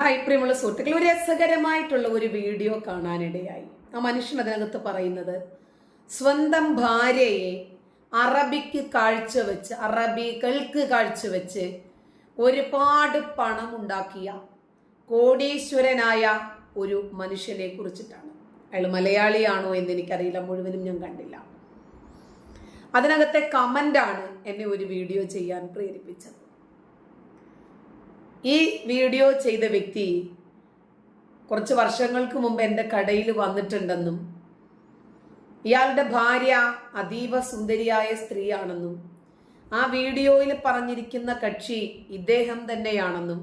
Hi പ്രിയമുള്ള സുഹൃത്തുക്കൾ ഒരു രസകരമായിട്ടുള്ള ഒരു വീഡിയോ കാണാനിടയായി. ആ മനുഷ്യൻ അതിനകത്ത് പറയുന്നത് സ്വന്തം ഭാര്യയെ അറബിക്ക് കാഴ്ചവെച്ച് അറബികൾക്ക് കാഴ്ചവെച്ച് ഒരുപാട് പണം ഉണ്ടാക്കിയ കോടീശ്വരനായ ഒരു മനുഷ്യനെ കുറിച്ചിട്ടാണ്. അയാൾ മലയാളിയാണോ എന്ന് എനിക്കറിയില്ല മുഴുവനും ഞാൻ കണ്ടില്ല. അതിനകത്തെ കമന്റാണ് എന്നെ ഒരു വീഡിയോ ചെയ്യാൻ പ്രേരിപ്പിച്ചത്. ഈ വീഡിയോ ചെയ്ത വ്യക്തി കുറച്ച് വർഷങ്ങൾക്ക് മുമ്പ് എന്റെ കടയിൽ വന്നിട്ടുണ്ടെന്നും ഇയാളുടെ ഭാര്യ അതീവ സുന്ദരിയായ സ്ത്രീയാണെന്നും ആ വീഡിയോയിൽ പറഞ്ഞിരിക്കുന്ന കക്ഷി ഇദ്ദേഹം തന്നെയാണെന്നും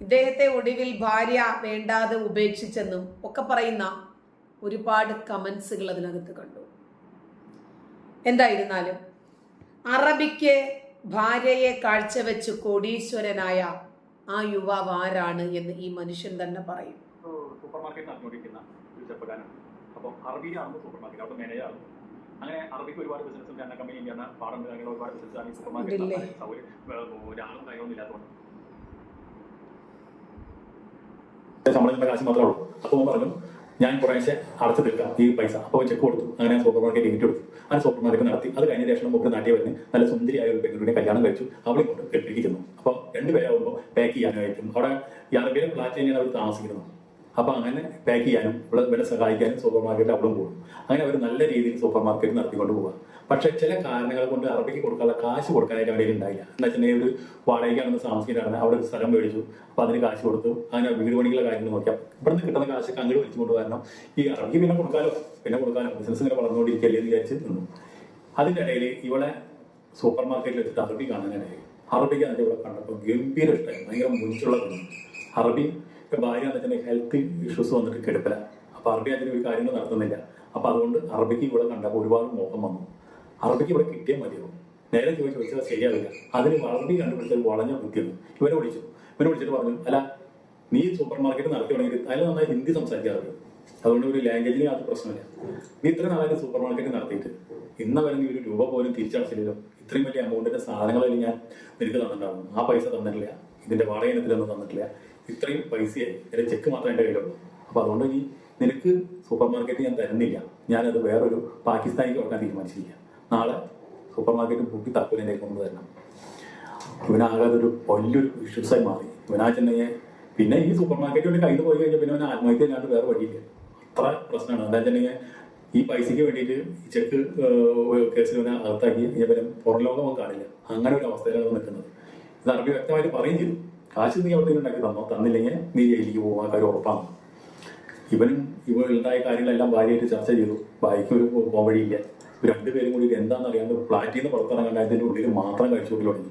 ഇദ്ദേഹത്തെ ഒടുവിൽ ഭാര്യ വേണ്ടാതെ ഉപേക്ഷിച്ചെന്നും ഒക്കെ പറയുന്ന ഒരുപാട് കമൻസുകൾ അതിനകത്ത് കണ്ടു. എന്തായിരുന്നാലും അറബിക്ക് ഭാര്യയെ കാഴ്ചവെച്ച് കോടീശ്വരനായ ആ യുവാവ് ആരാണ് എന്ന് ഈ മനുഷ്യൻ തന്നെ പറയും. സൂപ്പർ ഒരു ചെറുപ്പക്കാരനാണ്. അപ്പോൾ അറബിയിലാണെന്ന് സൂപ്പർ മാർക്കറ്റ് അവിടെ മാനേജറാണ് അങ്ങനെ അറബിക്ക് ഒരുപാട് ബിസിനസ് എണ്ണ കമ്പനി എന്ന പാടുണ്ട് അങ്ങനെ ഒരുപാട് ബിസിനസ് ആണ്. ഈ സൂപ്പർ? മാർക്കറ്റ് സൗകര്യം ഒരാളും കാര്യമൊന്നും ഇല്ലാത്തതുകൊണ്ട്. ശമ്പളം കാശ് മാത്രമേ ഉള്ളൂ. അപ്പോൾ പറഞ്ഞു ഞാൻ കുറേശ്ശെ അടച്ചു തീർക്കാം. ഈ പൈസ. അപ്പോൾ ചെക്ക് കൊടുത്തു. അങ്ങനെ സൂപ്പർ മാർക്കറ്റ് ഏറ്റെടുത്തു അങ്ങനെ സൂപ്പർ മാർക്കറ്റ് നടത്തി. അത് കഴിഞ്ഞ ശേഷം മുമ്പ് നാട്ടിൽ വരുന്ന നല്ല സുന്ദരിയായ ഒരു പെൺകുട്ടിയെ കല്യാണം കഴിച്ചു. അവളെ കൊണ്ട് കെട്ടിരിക്കുന്നു അപ്പോൾ രണ്ടുപേരാകുമ്പോൾ പാക്ക് ചെയ്യാനായിട്ടും. അവിടെ ഈ അറബിയിലെ ഫ്ലാറ്റ് തന്നെയാണ് അവർ താമസിക്കുന്നത്. അപ്പൊ അങ്ങനെ പാക്ക് ചെയ്യാനും ഇവിടെ ഇവരെ സഹായിക്കാനും സൂപ്പർ മാർക്കറ്റിൽ അവിടെ പോകും. അങ്ങനെ അവർ നല്ല രീതിയിൽ സൂപ്പർ മാർക്കറ്റ് നടത്തിക്കൊണ്ട് പോവുക പക്ഷെ ചില കാരണങ്ങൾ കൊണ്ട് അറബിക്ക് കൊടുക്കാനുള്ള കാശ് കൊടുക്കാനായിട്ട് അവിടെ ഉണ്ടായില്ല. എന്താ വെച്ചിട്ടുണ്ടെങ്കിൽ ഒരു വാടകയ്ക്കാണെന്ന് താമസിക്കാനാണ് അവിടെ ഒരു സ്ഥലം മേടിച്ചു. അപ്പൊ അതിന് കാശ് കൊടുത്തു. അങ്ങനെ വീട് പണികളുടെ കാര്യങ്ങൾ നോക്കിയാൽ ഇവിടെ നിന്ന് കിട്ടുന്ന കാശ് അങ്ങോട്ട് വലിച്ചു കൊണ്ടുവരണം ഈ അറബിക്ക് പിന്നെ കൊടുക്കാനോ പിന്നെ കൊടുക്കാനോ ബിസിനസ് ഇങ്ങനെ വളർന്നുകൊണ്ടിരിക്കല്ലേ എന്ന് വിചാരിച്ച് നിന്നു. അതിന്റെ ഇടയിൽ ഇവളെ സൂപ്പർ മാർക്കറ്റിൽ വെച്ചിട്ട് അറബി കാണാനിടയായി. അറബിക്ക് അതിന്റെ ഇവിടെ കണ്ടപ്പോൾ ഗംഭീര ഇഷ്ടമായി. ഭയങ്കര പെണ്ണ്. അറബി ഭാര്യ എന്ന് വെച്ചിട്ടുണ്ടെങ്കിൽ ഹെൽത്ത് ഇഷ്യൂസ് വന്നിട്ട് കിടപ്പില്ല അപ്പോൾ അറബി ഒരു കാര്യങ്ങൾ നടത്തുന്നില്ല. അപ്പോൾ അതുകൊണ്ട് അറബിക്ക് ഇവിടെ കണ്ടപ്പോൾ ഒരുപാട് മോഹം വന്നു. അറബിക്ക് ഇവിടെ കിട്ടിയാൽ മതിയാവും നേരെ ചോദിച്ചു ചോദിച്ചാൽ ശരിയാവില്ല. അതിന് അറബി കണ്ടുപിടിച്ചത് വളഞ്ഞ ബുദ്ധിയാണ് ഇവനെ വിളിച്ചു. ഇവനെ വിളിച്ചിട്ട് പറഞ്ഞു അല്ല നീ സൂപ്പർ മാർക്കറ്റ് നടത്തുകയാണെങ്കിൽ അതിൽ നന്നായി ഹിന്ദി സംസാരിക്കാറുണ്ട് അതുകൊണ്ട് ഒരു ലാംഗ്വേജിന് യാതൊരു പ്രശ്നമില്ല നീ ഇത്ര നാളായിട്ട് സൂപ്പർ മാർക്കറ്റ് നടത്തിയിട്ട്. ഇന്ന വരെ നീ ഒരു രൂപ പോലും തിരിച്ചടച്ചില്ലല്ലോ. ഇത്രയും വലിയ എമൗണ്ടിന്റെ സാധനങ്ങളിൽ ഞാൻ നിനക്ക് തന്നിട്ടുണ്ടാവും. ആ പൈസ തന്നിട്ടില്ല. ഇതിന്റെ വാടക ഇനത്തിലൊന്നും തന്നിട്ടില്ല. ഇത്രയും പൈസയായി. എന്റെ ചെക്ക് മാത്രമേ എന്റെ കയ്യിലുള്ളൂ. അപ്പൊ അതുകൊണ്ട് ഈ നിനക്ക് സൂപ്പർ മാർക്കറ്റ് ഞാൻ തരുന്നില്ല. ഞാനത് വേറൊരു പാകിസ്ഥാനിക്ക് കൊടുക്കാൻ തീരുമാനിച്ചിരിക്കുക നാളെ സൂപ്പർ മാർക്കറ്റ് പൂട്ടി താക്കോലിലേക്ക് കൊണ്ട് തരണം. ഇവനാകാതെ ഒരു വലിയൊരു ഇഷ്യൂസായി മാറി. ഇവനാ ഇവനാച്ചെന്നെങ്കിൽ പിന്നെ ഈ സൂപ്പർ മാർക്കറ്റിൽ കയ്യിൽ പോയി കഴിഞ്ഞാൽ പിന്നെ അവൻ ആത്മഹത്യ ഇല്ലാണ്ട് വേറെ വഴിയില്ല. അത്ര പ്രശ്നമാണ്. എന്താ വെച്ചിട്ടുണ്ടെങ്കിൽ ഈ പൈസയ്ക്ക് വേണ്ടിയിട്ട് ചെക്ക് കേസിൽ ഇവനെ അകത്താക്കി ഇവരെ പുറം ലോകം കാണില്ല. അങ്ങനെ ഒരു അവസ്ഥയിലാണ് നിൽക്കുന്നത്. ഇത് അറബി വ്യക്തമായിട്ട് പറയും ചെയ്തു. കാശ് നീ അവിടെ ഉണ്ടാക്കി തന്നോ? തന്നില്ലെങ്കിൽ നീ ജയിലിലേക്ക് പോകും. ആ കാര്യം ഉറപ്പാണ്. ഇവനും ഇവ ഉണ്ടായ കാര്യങ്ങളെല്ലാം ഭാര്യയായിട്ട് ചർച്ച ചെയ്തു. ഭാര്യയ്ക്ക് ഒരു പോകാൻ വഴിയില്ല. രണ്ടുപേരും കൂടി എന്താണെന്ന് അറിയാണ്ട് ഫ്ലാറ്റിൽ നിന്ന് പുറത്തിറങ്ങാൻ അതിന്റെ ഉള്ളിൽ മാത്രം കഴിച്ചു തുടങ്ങി.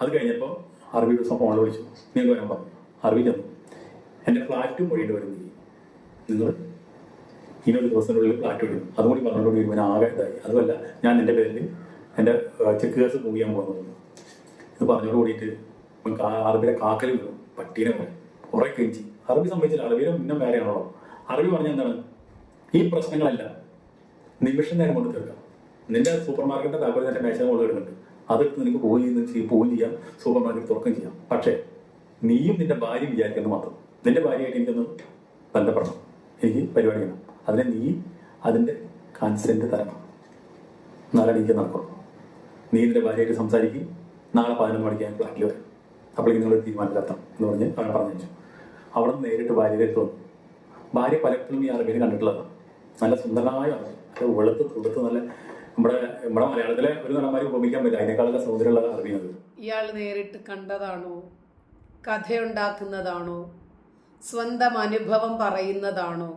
അത് കഴിഞ്ഞപ്പോൾ അറബി ദിവസം ഫോണിൽ വിളിച്ചു. നീ വരാൻ പറഞ്ഞു? അറബി ചെന്നു. എന്റെ ഫ്ലാറ്റും വഴിയിട്ട് വരും നീ നിങ്ങൾ ഇനിയൊരു ദിവസത്തിനുള്ളിൽ ഫ്ലാറ്റ് വരും അതുകൂടി പറഞ്ഞുകൊണ്ട് ഇവൻ ആകെ ഇതായി. അതുമല്ല ഞാൻ എന്റെ പേരിൽ എന്റെ ചെക്ക് കേസ് മൂവ് ചെയ്യാൻ പോകുന്നത് ഇത് പറഞ്ഞോട് കൂടിയിട്ട് അറബിയുടെ കാക്കലും വീണു പട്ടീനെ പോലെ. കുറെ കെഞ്ചി അറബി സംബന്ധിച്ചാൽ അറബിയുടെ മുന്നം വേറെയാണല്ലോ. അറബി പറഞ്ഞ എന്താണ്? ഈ പ്രശ്നങ്ങളെല്ലാം. നിമിഷം നേരം കൊണ്ട് തീർക്കാം. നിന്റെ സൂപ്പർ മാർക്കറ്റിന്റെ നിന്റെ മേശ കൊണ്ട് ഇടുന്നുണ്ട്. അതെടുത്ത് നിനക്ക് പോയി ചെയ്യും പോവുകയും ചെയ്യാം. സൂപ്പർ മാർക്കറ്റ് തുറക്കുകയും ചെയ്യാം. പക്ഷേ നീയും നിന്റെ ഭാര്യ വിചാരിക്കുന്നത് മാത്രം. നിന്റെ ഭാര്യയായിട്ട് എനിക്കൊന്ന് ബന്ധപ്പെടണം. എനിക്ക് പരിപാടി ചെയ്യണം അതിനെ നീ അതിന്റെ കൺസെന്റ് തരണം. നാളെ എനിക്ക് നടക്കണം നീ നിന്റെ ഭാര്യയായിട്ട് സംസാരിക്കും. നാളെ പതിനൊന്ന് മണിക്ക് ഞാൻ ഫ്ലാറ്റിൽ വരാം. അപ്പോഴേക്കും നിങ്ങൾ തീരുമാനത്തിലെത്താം എന്ന് പറഞ്ഞ് അവൻ പറഞ്ഞു അവിടെ നിന്ന് നേരിട്ട് അടുത്ത് വന്നു. ഭാര്യ പലപ്പോഴും ഈ അറബിയിൽ കണ്ടിട്ടുള്ളതാണ് നല്ല സുന്ദരമായ അറബി അത് വെളുത്ത് തുടുത്ത് നല്ല നമ്മുടെ നമ്മുടെ മലയാളത്തിലെ ഒരു നടന്മാരെ ഉപമിക്കാൻ പറ്റില്ല. അതിനേക്കാളൊക്കെ സൗന്ദര്യമുള്ള അറബിയാണത് ഇയാൾ നേരിട്ട് കണ്ടതാണോ? കഥയുണ്ടാക്കുന്നതാണോ? സ്വന്തം അനുഭവം പറയുന്നതാണോ?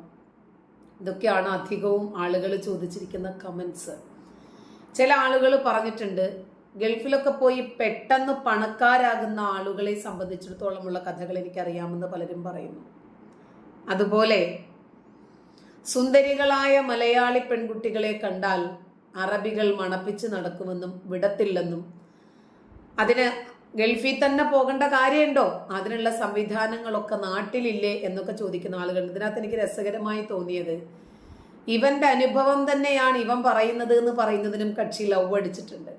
ഇതൊക്കെയാണ് അധികവും ആളുകൾ ചോദിച്ചിരിക്കുന്ന കമൻസ് ചില ആളുകൾ പറഞ്ഞിട്ടുണ്ട് ഗൾഫിലൊക്കെ പോയി പെട്ടെന്ന് പണക്കാരാകുന്ന ആളുകളെ സംബന്ധിച്ചിടത്തോളമുള്ള കഥകൾ എനിക്കറിയാമെന്ന് പലരും പറയുന്നു. അതുപോലെ സുന്ദരികളായ മലയാളി പെൺകുട്ടികളെ കണ്ടാൽ അറബികൾ മണപ്പിച്ച് നടക്കുമെന്നും വിടത്തില്ലെന്നും അതിന് ഗൾഫിൽ തന്നെ പോകേണ്ട കാര്യമുണ്ടോ? അതിനുള്ള സംവിധാനങ്ങളൊക്കെ നാട്ടിലില്ലേ എന്നൊക്കെ ചോദിക്കുന്ന ആളുകൾ ഇതിനകത്ത് എനിക്ക് രസകരമായി തോന്നിയത് ഇവന്റെ അനുഭവം തന്നെയാണ് ഇവൻ പറയുന്നത് എന്ന് പറയുന്നതിനും കക്ഷി ലവ് അടിച്ചിട്ടുണ്ട്.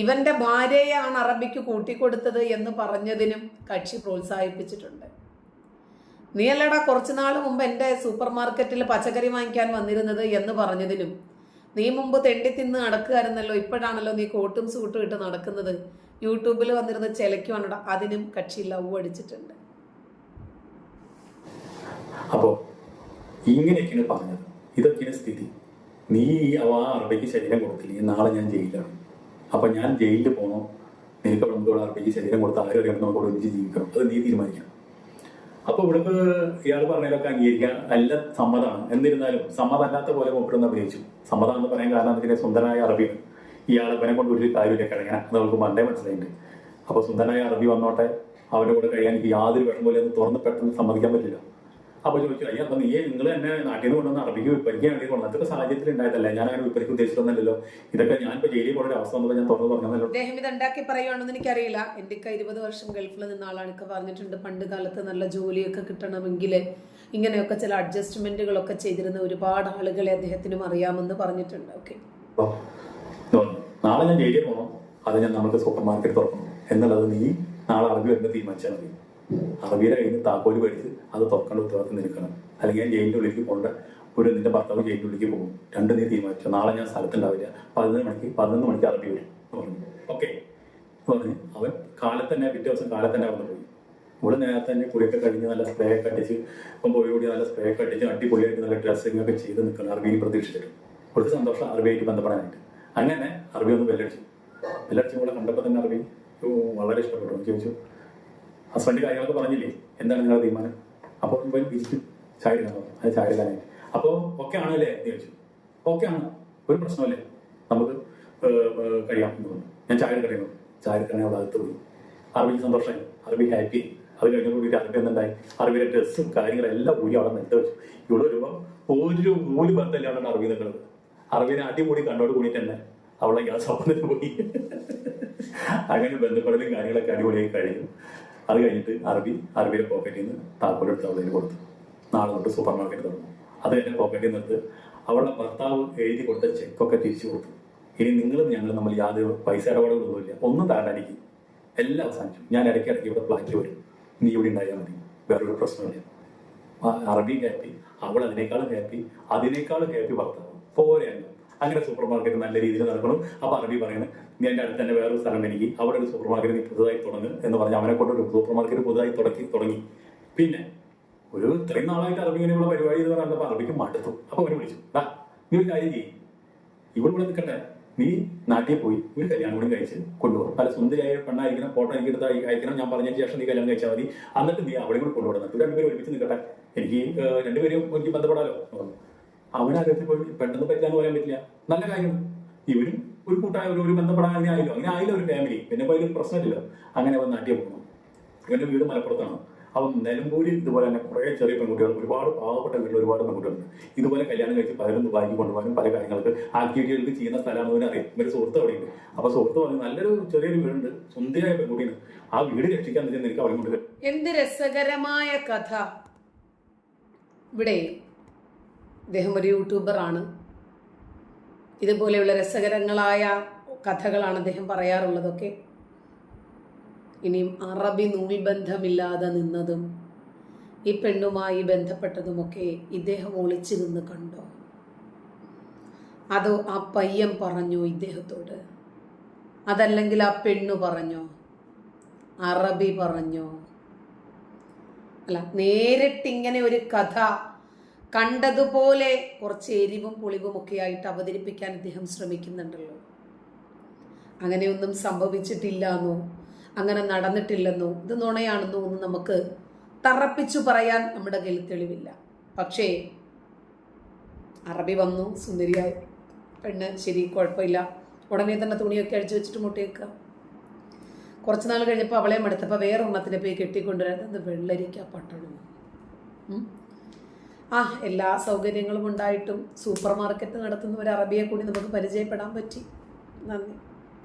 ഇവന്റെ ഭാര്യയാണ് അറബിക്ക് കൂട്ടിക്കൊടുത്തത് എന്ന് പറഞ്ഞതിനും കക്ഷി പ്രോത്സാഹിപ്പിച്ചിട്ടുണ്ട്. നീയല്ലടാ കുറച്ചു നാൾ മുമ്പ് എന്റെ സൂപ്പർ മാർക്കറ്റിൽ പച്ചക്കറി വാങ്ങിക്കാൻ വന്നിരുന്നത് എന്ന് പറഞ്ഞതിനും നീ മുമ്പ് തെണ്ടി തിന്ന് നടക്കുകയായിരുന്നല്ലോ ഇപ്പോഴാണല്ലോ നീ കോട്ടും സൂട്ടും ഇട്ട് നടക്കുന്നത്. യൂട്യൂബിൽ വന്നിരുന്ന് ചിലയ്ക്കുവാണടാ അതിനും കക്ഷി ലവ് അടിച്ചിട്ടുണ്ട്. അപ്പോ ഇങ്ങനെയൊക്കെയാണ് പറഞ്ഞത്. ഇതൊക്കെയാണ് സ്ഥിതി. നീ ആ അറബിക്ക് ശരീരം കൊടുത്തില്ലേ? നാളെ ഞാൻ ജയിലിലാണ്. അപ്പൊ ഞാൻ ജയിലിൽ പോകണോ നിനക്ക് അവിടെ നമുക്ക് അവിടെ അർപ്പിച്ച് ശരീരം കൊടുത്ത് ആരും അറിയാം? നമുക്ക് അവിടെ ഒരുമിച്ച് ജീവിക്കണം. അത് നീ തീരുമാനിക്കണം. അപ്പോൾ ഇവിടുന്ന് ഇയാൾ പറഞ്ഞതിലൊക്കെ അംഗീകരിക്കാം നല്ല സമ്മതമാണ് എന്നിരുന്നാലും സമ്മതമല്ലാത്ത പോലെ മൂപ്പരൊന്ന് അഭിനയിച്ചു. എന്ന് പറയാൻ കാരണം അതിന്റെ സുന്ദരനായ അറബിയാണ് ഇയാളെ ഇവനെ കൊണ്ട് ഒരു കാര്യമില്ല. കിടങ്ങാൻ അത് നമുക്ക് മണ്ടേ മനസ്സിലായിട്ടുണ്ട്. അപ്പോൾ സുന്ദരനായ അറബി വന്നോട്ടെ. അവരുടെ കൂടെ കഴിയാൻ യാതൊരു വിഷമം പോലെ തുറന്ന് പെട്ടെന്ന് സമ്മതിക്കാൻ പറ്റില്ല. അപ്പൊ ചോദിച്ചു അയ്യ അപ്പൊ നീ നിങ്ങൾ എന്നെ നാട്ടിൽ നിന്ന് കൊണ്ടുവന്ന് അറബിക്ക് വിൽപ്പനിക്കാൻ വേണ്ടി കൊണ്ടു അതൊക്കെ സാഹചര്യത്തിൽ ഉണ്ടായതല്ലേ? ഞാൻ അങ്ങനെ വിൽപ്പനിക്ക് ഉദ്ദേശിച്ചൊന്നുമല്ലല്ലോ ഇതൊക്കെ ഞാൻ ഇപ്പൊ ജയിലിൽ ഒരു അവസ്ഥ വന്നപ്പോൾ ഞാൻ തുറന്നു പറഞ്ഞല്ലോ അദ്ദേഹം ഇത് ഉണ്ടാക്കി പറയുവാണെന്ന് എനിക്കറിയില്ല. എന്റെ ഇരുപത് വർഷം ഗൾഫിൽ നിന്ന ആളാണ്. ഒക്കെ പറഞ്ഞിട്ടുണ്ട് പണ്ട് കാലത്ത് നല്ല ജോലിയൊക്കെ കിട്ടണമെങ്കിൽ ഇങ്ങനെയൊക്കെ ചില അഡ്ജസ്റ്റ്മെന്റുകളൊക്കെ ചെയ്തിരുന്ന ഒരുപാട് ആളുകളെ അദ്ദേഹത്തിനും അറിയാമെന്ന് പറഞ്ഞിട്ടുണ്ട്. ഓക്കെ. നാളെ ഞാൻ ജയിലിൽ പോകണം അത് ഞാൻ നമുക്ക് സൂപ്പർ മാർക്കറ്റ് തുറക്കണം എന്നുള്ളത് നീ നാളെ അറബി വരുന്ന തീരുമാനിച്ചാൽ മതി. അറബിയുടെ കയ്യിൽ താക്കോൽ മേടിച്ച് അത് തുറക്കേണ്ട ഉത്തരവാദിത്തം നിൽക്കണം. അല്ലെങ്കിൽ ഞാൻ ജയിലിന്റെ ഉള്ളിലേക്ക് പോകേണ്ട. ഒരു നിന്റെ ഭർത്താവ് ജയിലിന്റെ ഉള്ളിലേക്ക് പോകും. രണ്ട് നീ തീരുമാനിച്ചു. നാളെ ഞാൻ സ്ഥലത്തുണ്ടാവില്ല. പതിനൊന്ന് മണിക്ക് പതിനൊന്ന് മണിക്ക് അറബി വരും പറഞ്ഞു. ഓക്കെ. അവൻ കാലത്ത് തന്നെ പിറ്റേ ദിവസം കാലത്ത് തന്നെ അവിടെ പോയി. ഇവിടെ നേരത്തെ തന്നെ കുളിയൊക്കെ കഴിഞ്ഞ് നല്ല സ്പ്രേ ഒക്കെ അടിച്ച് ഇപ്പം പോയി കൂടി നല്ല സ്പ്രേ ഒക്കെ അടിച്ച് അടിപൊളിയായിട്ട് നല്ല ഡ്രസ്സിംഗ് ഒക്കെ ചെയ്ത് നിൽക്കണം അറബിയിൽ പ്രതീക്ഷിച്ചിട്ട്. കുറച്ച് സന്തോഷം അറബിയായിട്ട് ബന്ധപ്പെടാനായിട്ട്. അങ്ങനെ അറബി ഒന്ന് ബെല്ലടിച്ചു. ബെല്ലടിച്ചും കൂടെ കണ്ടപ്പോൾ തന്നെ അറബി വളരെ ഇഷ്ടപ്പെട്ടു. ചോദിച്ചു. ഹസ്ബൻഡ് കാര്യങ്ങളൊക്കെ പറഞ്ഞില്ലേ? എന്താണ് നിങ്ങളുടെ തീരുമാനം? അപ്പോൾ പോയി വിരിച്ചു ചായ എടുക്കാൻ അത് ചായ എടുക്കാനായിട്ട്. അപ്പോൾ ഓക്കെ ആണല്ലേ എന്ന് ചോദിച്ചു. ഓക്കെ ആണ്. ഒരു പ്രശ്നമല്ലേ നമുക്ക് കഴിയാം എന്ന് പറഞ്ഞു. ഞാൻ ചായ എടുക്കണേ ചായ എടുക്കണേ അവിടെ അകത്ത് പോയി. അറബിക്ക് സന്തോഷമായി. അറബി ഹാപ്പി. അത് കഴിഞ്ഞ കൂടിയിട്ട് അറബി എന്തുണ്ടായി? അറബിയുടെ ഡ്രസ്സും കാര്യങ്ങളെല്ലാം ഊരി അവിടെ നിട്ട് വെച്ചു. ഇവിടെ വരുമ്പോൾ ഒരു മൂൽ അവിടെ അറബി നിൽക്കുന്നത് അറബിനെ അടിപൊളി കണ്ടോട് കൂടി തന്നെ അവളെ ഗ്യാസ് ഓപ്പണിൽ പോയി. അങ്ങനെ ബന്ധപ്പെടലും കാര്യങ്ങളൊക്കെ അടിപൊളിയായി കഴിഞ്ഞു. അത് കഴിഞ്ഞിട്ട് അറബി അറബിയുടെ പോക്കറ്റിൽ നിന്ന് താക്കോൽ എടുത്ത് അവളതിന് കൊടുത്തു. നാളെ തൊട്ട് സൂപ്പർ മാർക്കറ്റ് തുറന്നു അത് എന്റെ പോക്കറ്റിൽ നിന്നിട്ട് അവളുടെ ഭർത്താവ് എഴുതി കൊടുത്ത ചെക്കൊക്കെ തിരിച്ചു കൊടുത്തു. ഇനി നിങ്ങളും ഞങ്ങളും നമ്മൾ യാതൊരു പൈസ ഇടപാടുകളൊന്നുമില്ല ഒന്നും താണ്ട എല്ലാം അവസാനിച്ചു. ഞാൻ ഇടയ്ക്ക് ഇടയ്ക്ക് ഇവിടെ ഫ്ലാറ്റ് വരും. നീ ഇവിടെ ഉണ്ടായാൽ മതി. വേറൊരു പ്രശ്നമില്ല അറബി ഹാപ്പി അവൾ അതിനേക്കാളും ഹാപ്പി അതിനേക്കാളും ഹാപ്പി ഭർത്താവ്. പോരെ. അങ്ങനെ സൂപ്പർ മാർക്കറ്റ് നല്ല രീതിയിൽ നടക്കണം. അപ്പൊ അറബി പറയുന്നത് നീ എന്റെ അടുത്ത് തന്നെ വേറൊരു സ്ഥലം എനിക്ക് അവിടെ ഒരു സൂപ്പർ മാർക്കറ്റ് നീ പുതുതായി തുടങ്ങും എന്ന് പറഞ്ഞ് അവനെ കൊണ്ട് ഒരു സൂപ്പർ മാർക്കറ്റ് പുതുതായി തുടക്കി തുടങ്ങി. പിന്നെ ഒരു ഇത്രയും നാളായിട്ട് അറബി ഇങ്ങനെയുള്ള പരിപാടി എന്ന് പറഞ്ഞപ്പോൾ അറബിക്ക് മടുത്തു. അപ്പൊ അവനെ വിളിച്ചു നീ ഒരു കാര്യം ചെയ്യും. ഇവിടെ ഇവിടെ നിൽക്കട്ടെ. നീ നാട്ടിൽ പോയി ഒരു കല്യാണം കൂടി കഴിച്ച് കൊണ്ടുപോകും പല സുന്ദരിയായ പെണ്ണായിരിക്കണം ഫോട്ടോ എനിക്ക് എടുത്ത് അയക്കണം ഞാൻ പറഞ്ഞതിന് ശേഷം നീ കല്യാണം കഴിച്ചാൽ മതി. എന്നിട്ട് നീ അവിടെ കൂടി കൊണ്ടുപോകണം രണ്ടുപേരും ഒരുമിച്ച് നിൽക്കട്ടെ. എനിക്ക് രണ്ടുപേരും എനിക്ക് ബന്ധപ്പെടാലോ. അവനകത്ത് പോയി പെട്ടെന്ന് പറ്റില്ലാന്ന് പറയാൻ പറ്റില്ല. നല്ല കാര്യം ഇവരും ഒരു കൂട്ടായ ഒരു ബന്ധപ്പെടാൻ അങ്ങനെ ആയില്ലോ. അങ്ങനെ ആയില്ല ഒരു ഫാമിലി പിന്നെ പോയി പ്രശ്നമില്ല അങ്ങനെ അവൻ നാട്ടിൽ പോകണം ഇവന്റെ വീട് മലപ്പുറത്താണ്. അവൻ നിലമ്പൂരിൽ ഇതുപോലെ തന്നെ കുറേ ചെറിയ പെൺകുട്ടികൾ ഒരുപാട് പാവപ്പെട്ട വീട്ടിൽ ഒരുപാട് പെൺകുട്ടികളുണ്ട് ഇതുപോലെ കല്യാണം കഴിച്ച് പലരും ദുബായിക്ക് കൊണ്ടുപോകാനും പല കാര്യങ്ങൾക്ക് ആക്ടിവിറ്റികൾക്ക് ചെയ്യുന്ന സ്ഥലമാണ് അവന് അറിയാം. ഇവർ സുഹൃത്ത് അവിടെയുണ്ട്. അപ്പൊ സുഹൃത്ത് പറഞ്ഞു നല്ലൊരു ചെറിയൊരു വീടുണ്ട്. സുന്ദരിയായ പെൺകുട്ടിയാണ്. ആ വീട് രക്ഷിക്കാൻ നിനക്ക് അവിടെ കൊണ്ട് എന്ത് രസകരമായ കഥ. ഇവിടെ ഇദ്ദേഹം ഒരു യൂട്യൂബറാണ് ഇതുപോലെയുള്ള രസകരങ്ങളായ കഥകളാണ് അദ്ദേഹം പറയാറുള്ളതൊക്കെ. ഇനിയും അറബി നൂൽബന്ധമില്ലാതെ നിന്നതും ഈ പെണ്ണുമായി ബന്ധപ്പെട്ടതുമൊക്കെ ഇദ്ദേഹം ഒളിച്ചു നിന്ന് കണ്ടോ? അതോ ആ പയ്യൻ പറഞ്ഞോ ഇദ്ദേഹത്തോട്? അതല്ലെങ്കിൽ ആ പെണ്ണു പറഞ്ഞോ? അറബി പറഞ്ഞോ? അല്ല നേരിട്ടിങ്ങനെ ഒരു കഥ കണ്ടതുപോലെ കുറച്ച് എരിവും പുളിവും ഒക്കെ ആയിട്ട് അവതരിപ്പിക്കാൻ അദ്ദേഹം ശ്രമിക്കുന്നുണ്ടല്ലോ. അങ്ങനെയൊന്നും സംഭവിച്ചിട്ടില്ല എന്നോ അങ്ങനെ നടന്നിട്ടില്ലെന്നോ? ഇത് നുണയാണെന്നോ ഒന്നും നമുക്ക് തറപ്പിച്ചു പറയാൻ നമ്മുടെ കയ്യിൽ തെളിവില്ല. പക്ഷേ അറബി വന്നു സുന്ദരിയായി പെണ്ണ് ശരി കുഴപ്പമില്ല. ഉടനെ തന്നെ തുണിയൊക്കെ അഴിച്ചു വെച്ചിട്ട് മുട്ടയേക്കുക കുറച്ച് നാൾ കഴിഞ്ഞപ്പോൾ അവളെ മടുത്തപ്പോൾ വേറെ ഉണ്ണത്തിനെ പോയി കെട്ടിക്കൊണ്ടുവരാൻ അത് വെള്ളരിക്ക പട്ടണം. ആ എല്ലാ സൗകര്യങ്ങളും ഉണ്ടായിട്ടും സൂപ്പർ മാർക്കറ്റ് നടത്തുന്ന ഒരു അറബിയെ കൂടി നമുക്ക് പരിചയപ്പെടാൻ പറ്റി. നന്ദി.